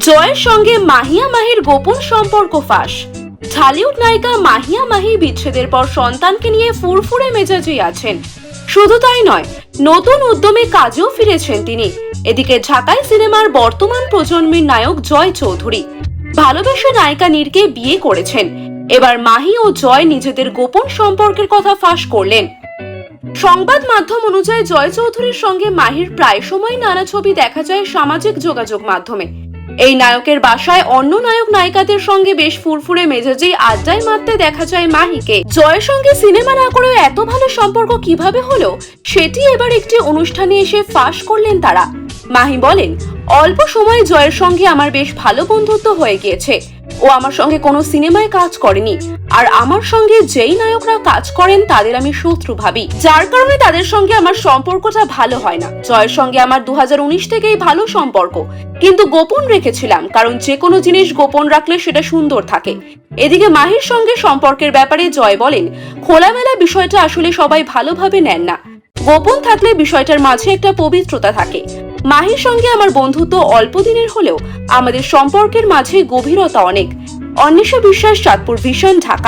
জয়ের সঙ্গে মাহিয়া মাহির গোপন সম্পর্ক ফাঁস। ঢালিউড নায়িকা মাহিয়া মাহি বিচ্ছেদের পর সন্তানকে নিয়ে ফুরফুরে মেজাজেই আছেন। শুধু তাই নয়, নতুন উদ্যমে কাজেও ফিরেছেন তিনি। এদিকে ঢাকায় সিনেমার বর্তমান প্রজন্মের নায়ক জয় চৌধুরী। ভালোবেসে নায়িকা নীরকে বিয়ে করেছেন। এবার মাহি ও জয় নিজেদের গোপন সম্পর্কের কথা ফাঁস করলেন। সংবাদ মাধ্যম অনুযায়ী জয় চৌধুরীর সঙ্গে মাহির প্রায় সময় নানা ছবি দেখা যায় সামাজিক যোগাযোগ মাধ্যমে। এই নায়কের বাসায় অন্য নায়ক নায়িকাদের সঙ্গে বেশ ফুরফুরে মেজাজেই আড্ডায় মারতে দেখা যায় মাহিকে। জয়ের সঙ্গে সিনেমা না করেও এত ভালো সম্পর্ক কীভাবে হলো, সেটি এবার একটি অনুষ্ঠানে এসে ফাঁস করলেন তারা। মাহি বলেন, অল্প সময় জয়ের সঙ্গে আমার বেশ ভালো বন্ধুত্ব হয়ে গিয়েছে। ও আমার সঙ্গে কোনো সিনেমায় কাজ করেনি। আর আমার সঙ্গে যেই নায়করা কাজ করেন, তাদের আমি শত্রু ভাবি। যার কারণে তাদের সঙ্গে আমার সম্পর্কটা ভালো হয় না। জয়ের সঙ্গে আমার দু থেকেই ভালো সম্পর্ক। কিন্তু গোপন রেখেছিলাম, কারণ যে কোনো জিনিস গোপন রাখলে সেটা সুন্দর থাকে। এদিকে মাহির সঙ্গে সম্পর্কের ব্যাপারে জয় বলেন, খোলামেলা বিষয়টা আসলে সবাই ভালোভাবে নেন না। গোপন থাকলে বিষয়টার মাঝে একটা পবিত্রতা থাকে। মাহির সঙ্গে আমার বন্ধুত্ব অল্প দিনের হলেও আমাদের সম্পর্কের মাঝে গভীরতা অনেক। অন্বেষা বিশ্বাস, চাঁদপুর ভীষণ ঢাকা।